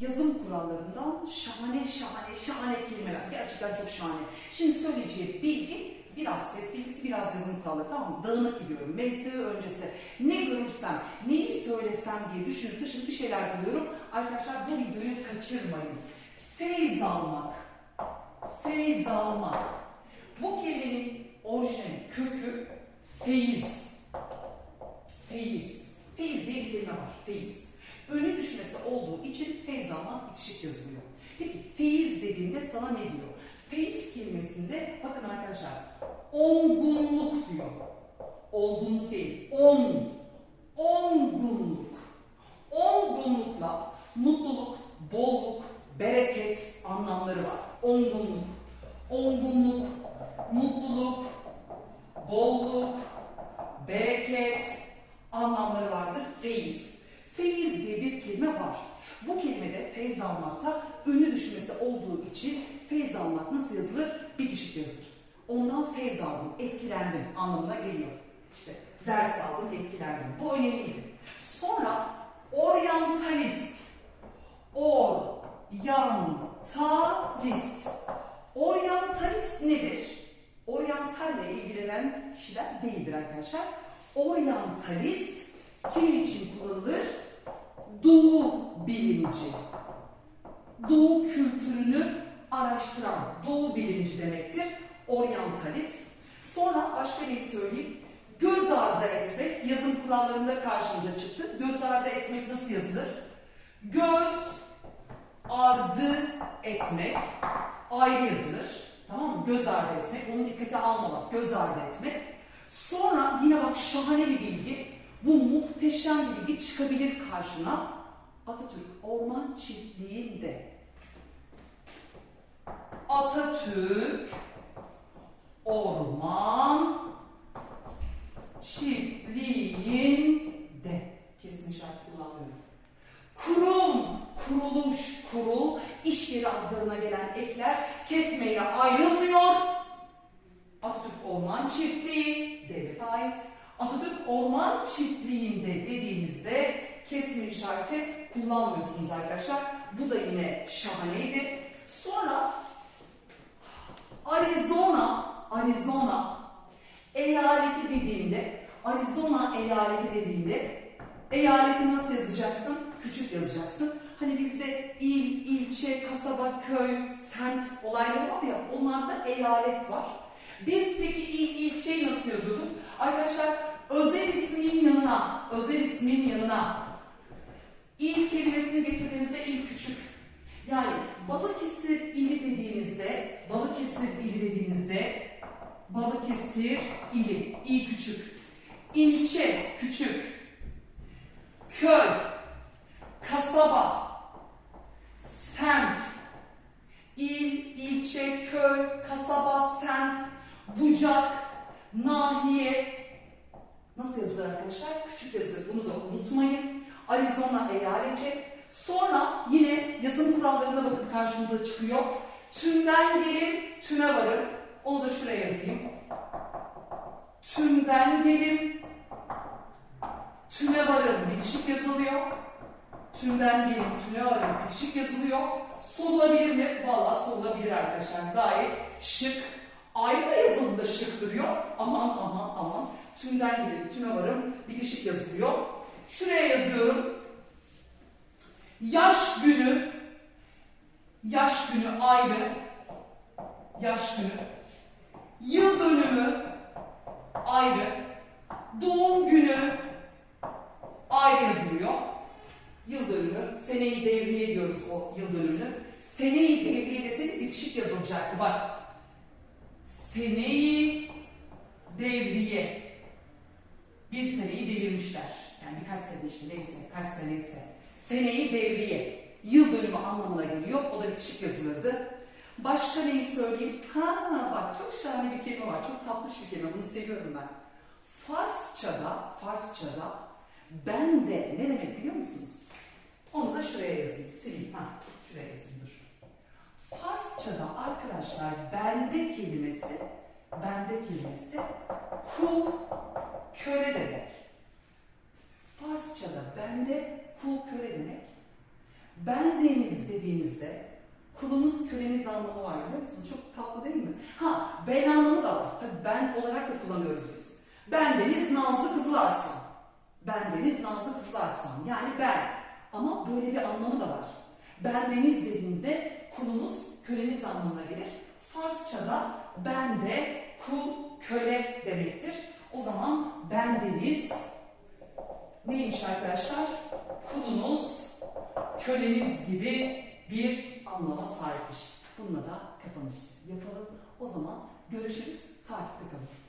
yazım kurallarından şahane şahane şahane kelimeler. Gerçekten çok şahane. Şimdi söyleyeceğim bilgi biraz ses bilgisi, biraz yazım kuralları tamam mı? Dağınık gidiyorum. MSÖ öncesi. Ne görürsem, neyi söylesem diye düşünüp taşınıp bir şeyler buluyorum. Arkadaşlar bu videoyu kaçırmayın. Feyz almak. Feyz almak. Bu kelimenin orijinali, kökü feyiz. Feyiz. Feyiz diye bir kelime var. Feyiz. Önü düşmesi olduğu için feyz almak bitişik yazılıyor. Peki feyiz dediğinde sana ne diyor? Feyiz kelimesinde bakın arkadaşlar olgunluk diyor. Olgunluk değil. On. Olgunluk. Olgunlukla mutluluk, bolluk, bereket anlamları var. Olgunluk. Olgunluk, mutluluk, bolluk, bereket anlamları vardır. Feyiz. Feyiz diye bir kelime var. Bu kelimede feyz almakta ünlü düşmesi olduğu için feyz almak nasıl yazılır? Bitişik yazılır. Ondan feyz aldım, etkilendim anlamına geliyor. İşte ders aldım, etkilendim. Bu önemliydi. Sonra oryantalist. Oryantalist. Oryantalist nedir? Oryantalle ilgilenen kişiler değildir arkadaşlar. Oryantalist kimin için kullanılır? Doğu bilimci. Doğu kültürünü araştıran, Doğu bilimci demektir. Oryantalist. Sonra başka ne söyleyeyim? Göz ardı etmek yazım kurallarında karşımıza çıktı. Göz ardı etmek nasıl yazılır? Göz ardı etmek ayrı yazılır. Tamam mı? Göz ardı etmek. Onu dikkate almamak. Göz ardı etmek. Sonra yine bak şahane bir bilgi. Bu muhteşem bilgi çıkabilir karşına. Atatürk Orman Çiftliği'nde. Atatürk Orman Çiftliği'nde. Kesin işaret kullanmıyorum. Kurum, kuruluş, kurul, iş yeri adlarına gelen ekler kesmeyle ayrılmıyor. Atatürk Orman Çiftliği devlete ait. Atatürk Orman Çiftliği'nde dediğimizde kesme işareti kullanmıyorsunuz arkadaşlar. Bu da yine şahaneydi. Sonra Arizona, Arizona eyaleti dediğimde, Arizona eyaleti dediğimde eyaleti nasıl yazacaksın? Küçük yazacaksın. Hani bizde il, ilçe, kasaba, köy, semt olayları var ya onlarda eyalet var. Biz peki il, ilçeyi nasıl yazıyorduk? Arkadaşlar özel ismin yanına, özel ismin yanına il kelimesini getirdiğinizde il küçük. Yani Balıkesir ili dediğinizde, Balıkesir ili dediğinizde Balıkesir ili, il küçük. İlçe küçük. Köy, kasaba, semt, il, ilçe, köy, kasaba, semt, bucak, nahiye. Nasıl yazılır arkadaşlar? Küçük yazılır. Bunu da unutmayın. Arizona eyaleti. Sonra yine yazım kurallarında bakın karşımıza çıkıyor. Tümden gelim, tüme varım. Onu da şuraya yazayım. Tümden gelim, tüme varım bitişik yazılıyor. Tümden gelim, tüme varım bitişik yazılıyor. Sorulabilir mi? Valla sorulabilir arkadaşlar. Gayet şık. Ayrı da yazılımda şık duruyor. Aman aman aman. Tümden gelim, tüme varım bitişik yazılıyor. Şuraya yazıyorum. Yaş günü, yaş günü ayrı, yaş günü, yıl dönümü ayrı, doğum günü ayrı yazılıyor. Yıl dönümü, seneyi devriye diyoruz o yıl dönümünü. Seneyi devriye deseydik bitişik yazılacaktı bak. Seneyi devriye. Bir seneyi devirmişler. Yani birkaç sene işte neyse, kaç sene ise. Seneyi devriye. Yıl dönümü anlamına geliyor. O da bitişik yazılırdı. Başka neyi söyleyeyim? Ha bak çok şahane bir kelime var. Çok tatlış bir kelime. Bunu seviyorum ben. Farsçada, Farsçada ben de ne demek biliyor musunuz? Onu da şuraya yazayım. Sileyim. Ha, şuraya yazayım arkadaşlar bende kelimesi bende kelimesi kul köle demek. Farsçada bende kul köle demek. Ben deniz dediğinizde kulunuz köleniz anlamı var biliyor musunuz? Çok tatlı değil mi? Ha ben anlamı da var. Tabii ben olarak da kullanıyoruz biz. Ben deniz nazlı kızlarsam. Ben deniz nazlı kızlarsam. Yani ben. Ama böyle bir anlamı da var. Ben deniz dediğinde kulunuz köleniz anlamına gelir. Farsçada ben de kul köle demektir. O zaman ben deniz neymiş arkadaşlar? Kulunuz, köleniz gibi bir anlama sahipmiş. Bununla da kapanış yapalım. O zaman görüşürüz. Takipte kalın.